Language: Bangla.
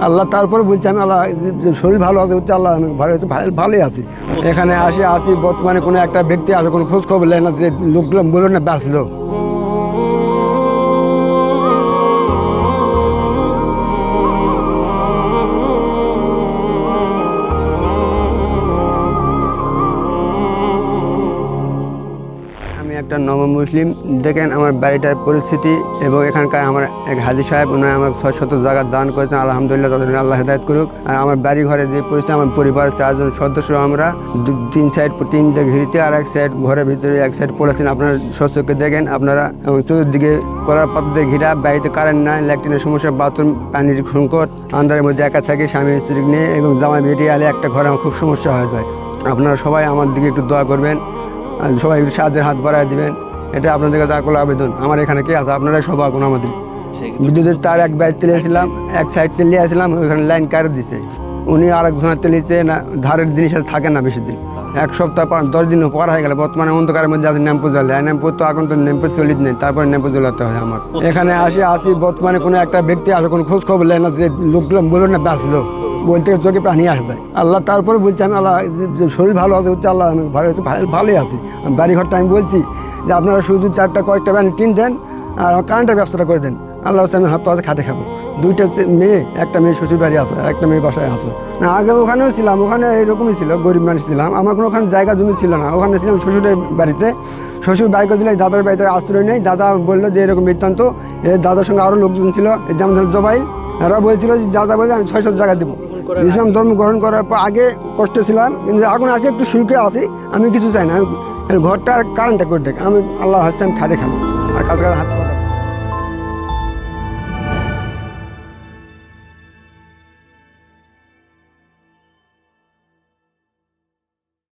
আল্লাহ তারপরে বলছি, আমি আল্লাহ, শরীর ভালো আছে বলতে আল্লাহ, আমি ভালো আছে, ভালো- ভালোই আছি। এখানে আসি আসি, বর্তমানে কোনো একটা ব্যক্তি আসে, কোনো খোঁজ খবর নেয় না লোকগুলো বলো না বাঁচলো একটা নব মুসলিম। দেখেন আমার বাড়িটার পরিস্থিতি এবং এখানকার আমার এক হাজি সাহেব ওনার আমার ছয় শত জায়গা দান করেছেন। আলহামদুলিল্লাহ, তাদের আল্লাহ হেদায়ত করুক। আর আমার বাড়ি ঘরে যে পরিস্থিতি, আমার পরিবারের চারজন সদস্য আমরা তিন সাইড তিন দিকে ঘিরেছি আর এক সাইড ঘরের ভিতরে এক সাইড পড়েছেন। আপনারা স্বচ্ছকে দেখেন আপনারা। এবং চতুর্দিকে করার পদ্ধতি ঘিরা, বাড়িতে কারেন্ট নাই, ল্যাট্রিনের সমস্যা, বাথরুম, পানির সংকট, আন্ধারের মধ্যে একা থাকি, স্বামী স্ত্রী নিয়ে এবং জামাই বেরিয়ে আলে একটা ঘরে আমার খুব সমস্যা হয়ে যায়। আপনারা সবাই আমার দিকে একটু দোয়া করবেন। সবাই সাহায্যের হাত বাড়ায় দিবেন। এটা আপনাদের কাছে আকল আবেদন। আমার এখানে কে আছে? আপনারাই সব আগুন আমাদের। বিদ্যুতের তার এক বাইর তেলিয়েছিলাম এক সাইড তেলিয়ে আসলাম ওইখানে লাইন কার দিছে। উনি আর একজনের তেলিয়েছে না, ধারের জিনিস থাকে না বেশি দিন। এক সপ্তাহ পাঁচ, দশ দিন পর হয়ে গেলে, বর্তমানে অন্ধকারের মধ্যে আছে ন্যাম্পু জ্বলে ন্যাম্পু তো এখন তো ন্যাম্পু চলিত নেই তারপরে ন্যাম্পু জ্বলাতে হয় আমার। এখানে আসি আসি, বর্তমানে কোনো একটা ব্যক্তি আসে, কোনো খোঁজ খবর নেয় না লোকগুলো বলল না বাঁচলো বলতে চোখে পানি আসে যায়। আল্লাহ তারপরে বলছি, আমি আল্লাহ শরীর ভালো আছে, হচ্ছে আল্লাহ, আমি ভালো আছি, ভালো- ভালোই আছি। আমি বাড়ি ঘরটা আমি বলছি যে, আপনারা শুধু চারটা কয়েকটা ব্যান টিন দেন আর কারেন্টের ব্যবস্থাটা করে দেন। আল্লাহ হচ্ছে আমি হাত পাশে খাটে খাব। দুইটা মেয়ে, একটা মেয়ে শ্বশুর বাড়ি আছে একটা মেয়ে বাসায় আছে। না, আগে ওখানেও ছিলাম, ওখানে এরকমই ছিল, গরিব মানুষ ছিলাম। আমার কোনো ওখানে জায়গা জমি ছিল না। ওখানে ছিলাম শ্বশুরের বাড়িতে। শ্বশুর বাড়ি করে দিলে দাদার বাড়িতে আশ্রয় নেই। দাদা বলল যে, এরকম বৃত্তান্ত। এর দাদার সঙ্গে আরও লোকজন ছিল, যেমন ধরো জবাইল। এরা বলছিল যে দাদা বলে আমি ছয় সাত জায়গা দেবো। ইসলাম ধর্ম গ্রহণ করার পর আগে কষ্ট ছিলাম কিন্তু এখন আসি একটু সুখে আসি আমি কিছু চাই না। ঘরটার ঘরটা আর কারেন্টটা করে দেখ আমি আল্লাহ হাসান খাটে খাব। আর কালকে হাত